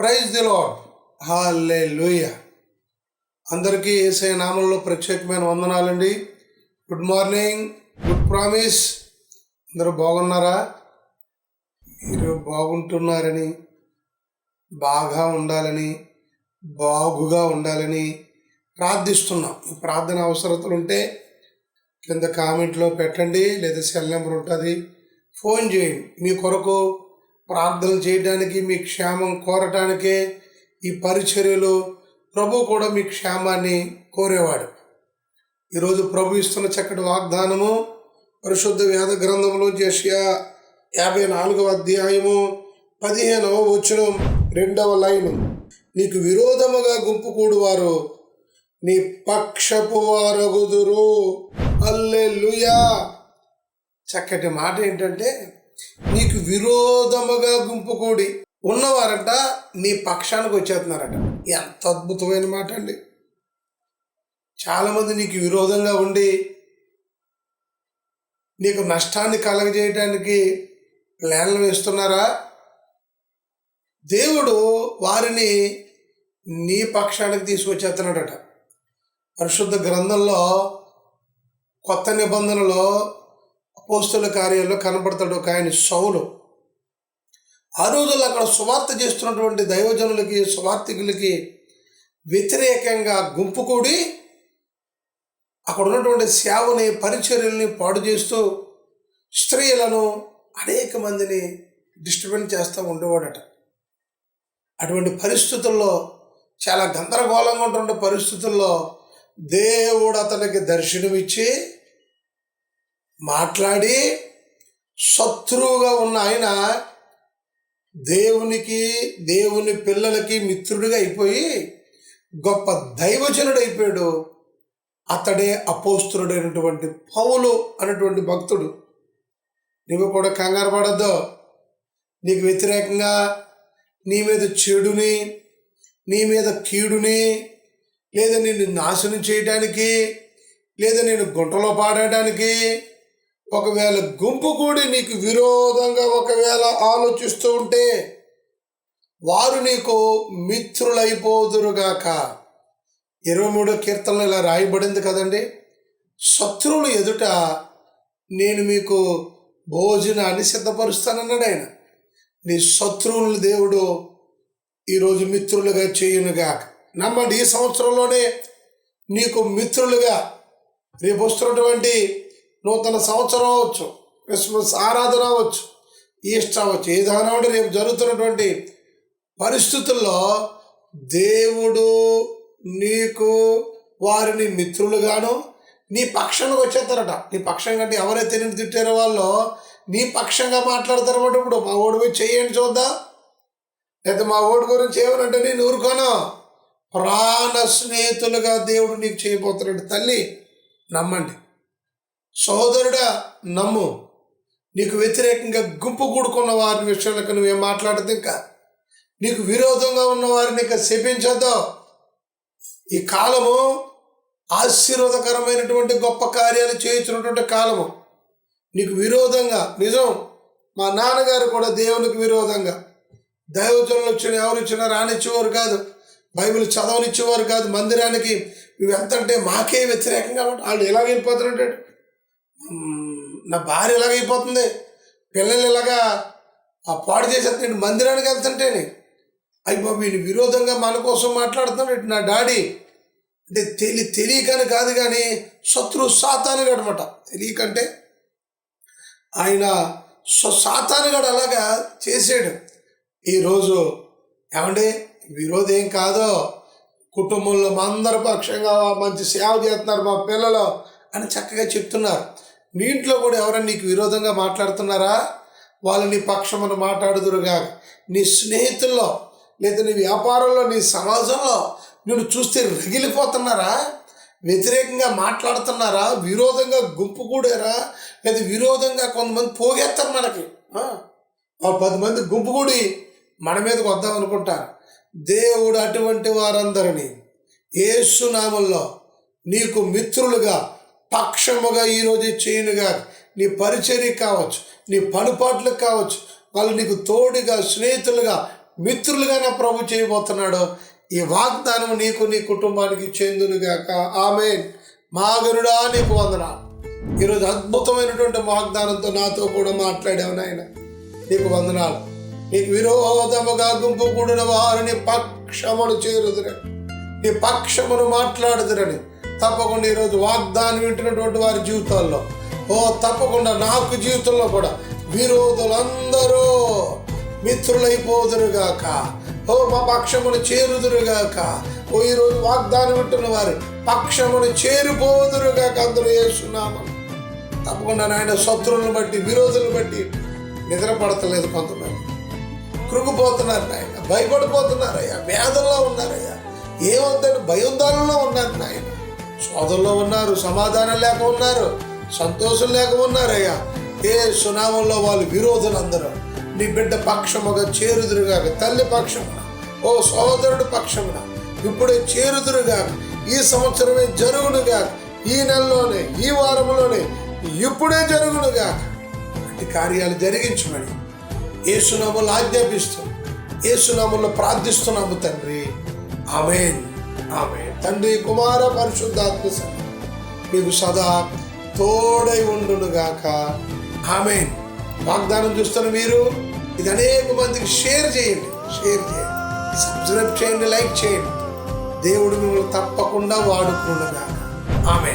Praise the lord హాలే లూయ అందరికీ ఏసఐ నామంలో ప్రత్యేకమైన వందనాలండి. Good morning good promise. అందరూ బాగున్నారా? మీరు బాగుంటున్నారని బాగా ఉండాలని బాగుగా ఉండాలని ప్రార్థిస్తున్నాం. ఈ ప్రార్థన అవసరతలు ఉంటే కింద కామెంట్లో పెట్టండి లేదా సెల్ నెంబర్ ఉంటుంది. ఫోన్ చేయండి. మీ కొరకు ప్రార్థన చేయడానికి మీ క్షేమం కోరటానికే ఈ పరిచర్యలో ప్రభు కూడా మీ క్షేమాన్ని కోరేవాడు. ఈరోజు ప్రభు ఇస్తున్న చక్కటి వాగ్దానము పరిశుద్ధ వేద గ్రంథంలో జషియా యాభై నాలుగవ అధ్యాయము పదిహేనవ వచనం రెండవ లైను. నీకు విరోధముగా గుంపు కూడువారు నీ పక్షపు వారగుదురు. అల్లెలుయా చక్కటి మాట ఏంటంటే నీకు విరోధముగా గుంపుకూడి ఉన్నవారంట నీ పక్షానికి వచ్చేస్తున్నారట. ఎంత అద్భుతమైన మాట అండి చాలామంది నీకు విరోధంగా ఉండి నీకు నష్టాన్ని కలగజేయడానికి ప్లాన్లు వేస్తున్నారా? దేవుడు వారిని నీ పక్షానికి తీసుకొచ్చేస్తున్నాడట. పరిశుద్ధ గ్రంథంలో కొత్త నిబంధనలో పోస్తుల కార్యాల్లో కనబడతాడు ఒక ఆయన సౌలు. ఆ రోజుల్లో అక్కడ సువార్త చేస్తున్నటువంటి దైవజనులకి సువార్థికులకి వ్యతిరేకంగా గుంపు కూడి అక్కడ ఉన్నటువంటి సేవని పరిచర్యల్ని పాడు చేస్తూ స్త్రీలను అనేక మందిని డిస్టర్బెన్స్ చేస్తూ ఉండేవాడట. అటువంటి పరిస్థితుల్లో చాలా గందరగోళంగా ఉంటున్న పరిస్థితుల్లో దేవుడు అతనికి దర్శనమిచ్చి మాట్లాడి శత్రువుగా ఉన్న ఆయన దేవునికి దేవుని పిల్లలకి మిత్రుడిగా అయిపోయి గొప్ప దైవజనుడు అయిపోయాడు అతడే అపోస్తుడైనటువంటి పౌలు అనేటువంటి భక్తుడు. నువ్వు కూడా కంగారు పడద్దు. నీకు వ్యతిరేకంగా నీ మీద చెడుని నీ మీద కీడుని లేదా నిన్ను నాశనం చేయడానికి లేదా నేను గుంటలో పాడడానికి ఒకవేళ గుంపు కూడి నీకు విరోధంగా ఒకవేళ ఆలోచిస్తూ ఉంటే వారు నీకు మిత్రులైపోదురుగాక. ఇరవై మూడో కీర్తనలు ఇలా రాయబడింది కదండి? శత్రువులు ఎదుట నేను మీకు భోజనాన్ని సిద్ధపరుస్తానన్నాడు ఆయన. నీ శత్రువులు దేవుడు ఈరోజు మిత్రులుగా చేయునుగాక. నమ్మండి ఈ సంవత్సరంలోనే నీకు మిత్రులుగా రేపు వస్తున్నటువంటి నూతన సంవత్సరం అవ్వచ్చు క్రిస్మస్ ఆరాధన అవ్వచ్చు ఈస్టర్ అవ్వచ్చు ఏదైనా ఉంటే రేపు జరుగుతున్నటువంటి పరిస్థితుల్లో దేవుడు నీకు వారిని మిత్రులుగాను నీ పక్షంలోకి వచ్చేస్తారట. నీ పక్షం కంటే ఎవరైతే నేను తిట్టారో వాళ్ళు నీ పక్షంగా మాట్లాడతారు అన్నమాట ఇప్పుడు మా ఓడి పోయి చేయండి చూద్దాం? లేదా మా ఓడి గురించి ఏమనంటే నేను ఊరుకోను. ప్రాణ స్నేహితులుగా దేవుడు నీకు చేయబోతున్నాడు. తల్లి నమ్మండి. సహోదరుడా నమ్ము. నీకు వ్యతిరేకంగా గుంపు కూడుకున్న వారి విషయంలో నువ్వేం మాట్లాడదు ఇంకా? నీకు విరోధంగా ఉన్న వారిని ఇంకా శపించద్దు. ఈ కాలము ఆశీర్వాదకరమైనటువంటి గొప్ప కార్యాలు చేయించినటువంటి కాలము. నీకు విరోధంగా నిజం మా నాన్నగారు కూడా దేవునికి విరోధంగా. దైవజనులు వచ్చిన ఎవరు వచ్చినా రానిచ్చేవారు కాదు. బైబిల్ చదవనిచ్చేవారు కాదు. మందిరానికి నువ్వు ఎంత అంటే మాకే వ్యతిరేకంగా ఉంటా వాళ్ళు ఎలాగ వెళ్ళిపోతున్నట్టు నా భార్య ఎలాగైపోతుంది పిల్లలు ఇలాగా ఆ పాడు చేసేది నేను మందిరానికి వెళ్తుంటేనే అయ్యి బాబు విరోధంగా మన కోసం మాట్లాడుతున్నాడు నా డాడీ. అంటే తెలి తెలియకని కాదు కానీ శత్రు సాతానుగాడు అనమాట తెలియకంటే ఆయన సాతానుగాడు అలాగా చేసాడు ఈరోజు ఏమండి? విరోధం ఏం కాదో? కుటుంబంలో మా అందరి పక్షంగా మంచి సేవ చేస్తున్నారు మా పిల్లలు అని చక్కగా చెప్తున్నారు. నీ ఇంట్లో కూడా ఎవరైనా నీకు విరోధంగా మాట్లాడుతున్నారా? వాళ్ళు నీ పక్షమును మాట్లాడుదురుగా. నీ స్నేహితుల్లో లేదా నీ వ్యాపారంలో నీ సమాజంలో నేను చూస్తే రగిలిపోతున్నారా? వ్యతిరేకంగా మాట్లాడుతున్నారా? విరోధంగా గుంపు కూడారా? లేదా విరోధంగా కొంతమంది పోగేస్తారు మనకి. ఆ, పది మంది గుంపు కూడి మన మీదకి వద్దాం అనుకుంటారు. దేవుడు అటువంటి వారందరినీ ఏసునామంలో నీకు మిత్రులుగా పక్షముగా ఈరోజు చేయనుగా నీ పరిచర్య కావచ్చు నీ పనుపాట్లకు కావచ్చు వాళ్ళు నీకు తోడుగా స్నేహితులుగా మిత్రులుగా నా ప్రభు చేయబోతున్నాడు. ఈ వాగ్దానం నీకు నీ కుటుంబానికి చెందునుగాక ఆమె మాగరుడా నీకు వందనాలు. ఈరోజు అద్భుతమైనటువంటి వాగ్దానంతో నాతో కూడా మాట్లాడావు నాయన. నీకు వందనాలు. నీకు విరోధముగా గుంపు కూడిన వారిని పక్షమును చేరుదురని. నీ పక్షమును మాట్లాడుదురని. తప్పకుండా ఈరోజు వాగ్దానం వింటున్నటువంటి వారి జీవితాల్లో. ఓ తప్పకుండా నాకు జీవితంలో కూడా విరోధులందరూ మిత్రులైపోదురుగాక. ఓ మా పక్షమును చేరుదురుగాక. ఓ ఈరోజు వాగ్దానం వింటున్న వారి పక్షమును చేరిపోదురుగాక అందరూ వేస్తున్నాము తప్పకుండా నాయన శత్రువులను బట్టి విరోధులను బట్టి నిద్ర పడతలేదు కొంతమంది. కృంగిపోతున్నారు నాయన భయపడిపోతున్నారయ్యా వేదనలో ఉన్నారయ్యా. ఏమొద్దని భయోందాలలో ఉన్నారు నాయన. శోధంలో ఉన్నారు సమాధానం లేక ఉన్నారు సంతోషం లేక ఉన్నారయ్యా ఏ సునామంలో వాళ్ళు విరోధులందరూ నీ బిడ్డ పక్షముగా చేరుదురుగాక తల్లి పక్షమున ఓ సోదరుడు పక్షమున ఇప్పుడే చేరుదురుగాక ఈ సంవత్సరమే జరుగునుగాక ఈ నెలలోనే ఈ వారంలోనే ఇప్పుడే జరుగునుగాక అట్టి కార్యాలు జరిగించమని ఏసునామంలో ఆజ్ఞాపిస్తూ ఏసునామంలో ప్రార్థిస్తున్నాము తండ్రి. ఆమెన్. ఆమె తండ్రి కుమార పరిశుద్ధాత్మ మీకు సదా తోడై ఉండునుగాక. ఆమె వాగ్దానం చూస్తున్న మీరు ఇది అనేక మందికి షేర్ చేయండి. షేర్ చేయండి. సబ్స్క్రైబ్ చేయండి లైక్ చేయండి. దేవుడు మిమ్మల్ని తప్పకుండా వాడుకుండగా ఆమె